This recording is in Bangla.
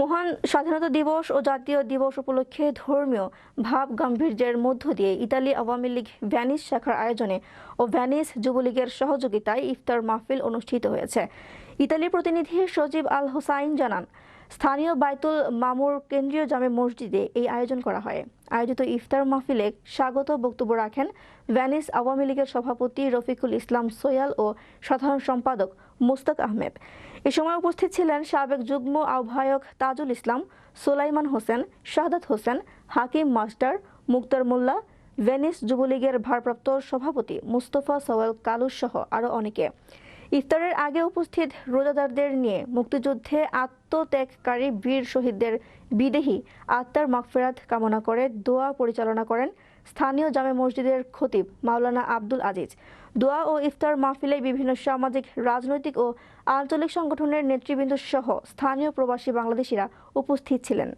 মহান স্বাধীনতা দিবস ও জাতীয় দিবস উপলক্ষে ধর্মীয় ভাব গাম্ভীর্যের মধ্য দিয়ে ইতালি আওয়ামী লীগ ভ্যানিস শাখার আয়োজনে ও ভ্যানিস যুবলীগের সহযোগিতায় ইফতার মাহফিল অনুষ্ঠিত হয়েছে। ইতালির প্রতিনিধি সজীব আল হোসাইন জানান, স্থানীয় বাইতুল মামুর কেন্দ্রীয় জামে মসজিদে এই আয়োজন করা হয়। আয়োজিত ইফতার মাহফিলে স্বাগত বক্তব্য রাখেন ভ্যানিস আওয়ামী লীগের সভাপতি রফিকুল ইসলাম সোয়াল ও সাধারণ সম্পাদক মুস্তাক আহমেদ। এ সময় উপস্থিত ছিলেন সাবেক যুগ্ম আহ্বায়ক তাজুল ইসলাম, সোলাইমান হোসেন, শাহাদাত হোসেন, হাকিম মাস্টার মুক্তার মোল্লা ভেনিস যুবলীগের ভারপ্রাপ্ত সভাপতি মুস্তফা সওয়াল কালুস সহ আরও অনেকে। ইফতারের আগে উপস্থিত রোজাদারদের নিয়ে মুক্তিযুদ্ধে আত্মত্যাগকারী বীর শহীদদের বিদেহী আত্মার মাগফেরাত কামনা করে দোয়া পরিচালনা করেন স্থানীয় জামে মসজিদের খতিব মাওলানা আব্দুল আজিজ। দোয়া ও ইফতার মাহফিলে বিভিন্ন সামাজিক, রাজনৈতিক ও আঞ্চলিক সংগঠনের নেতৃবৃন্দ সহ স্থানীয় প্রবাসী বাংলাদেশিরা উপস্থিত ছিলেন।